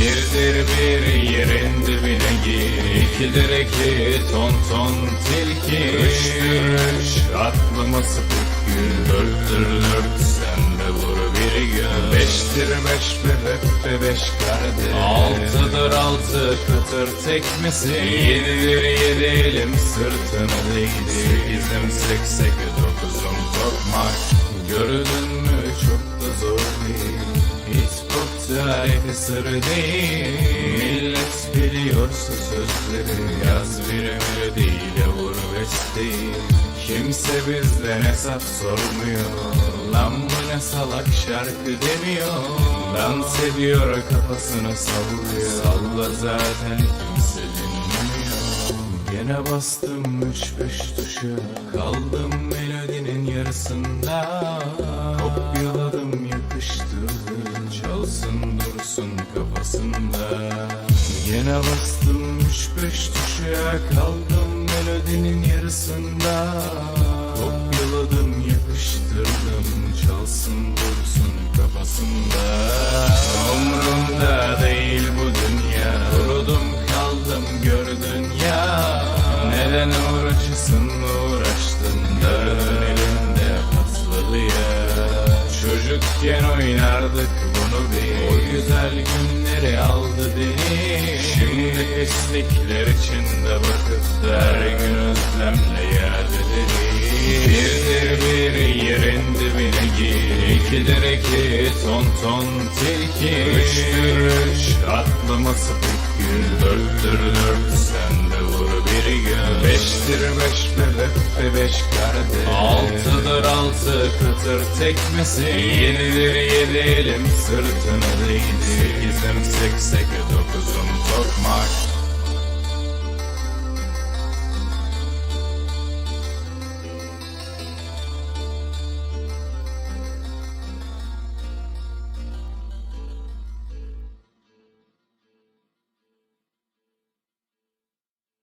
bir yerin dibine gir İkidir iki ton ton tilki. Üçtür üç aklıma sıkıp gül. Dörttür dört sen de vur bir gün Beştir beş bebek ve beş kardeş. Altıdır altı kıtır tekmesi Yedidir yedi elim sırtına değdi. Sekizim seksek dokuzum tokmak. Gördün mü kokta kısır değil. Millet biliyorsa sözleri Yaz bir melodiyle vur besteyi Kimse bizden hesap sormuyor. Lan bu ne salak şarkı demiyor. Dans ediyor kafasını sallıyor Salla zaten kimse dinlemiyor. Gene bastım üç beş tuşa. Kaldım melodinin yarısında. Kopyaladım yapıştırdım. Çalsın Gene bastım üç beş tuşa Kaldım melodinin yarısında. Kopyaladım yapıştırdım Çalsın dursun kafasında. Umrumda değil bu dünya. Kurudum kaldım gördün ya. Neden uğraşısın uğraştın? Dördün elinde patladı ya Çocukken oynardık bunu bir güzel günleri aldı beni. Şimdi pislikler içinde bakıp her gün özlemle yad ederiz Birdir bir yerin dibine gir İkidir iki ton ton tilki. Üçtür üç aklıma sıkıp gül Dörttür dört sen de vur gün Beştir beş bebek ve beş kardeş Altıdır altı kıtır tekmesi Yedidir yedi elim sırtına değdi. Sekizim seksek dokuzum tokmak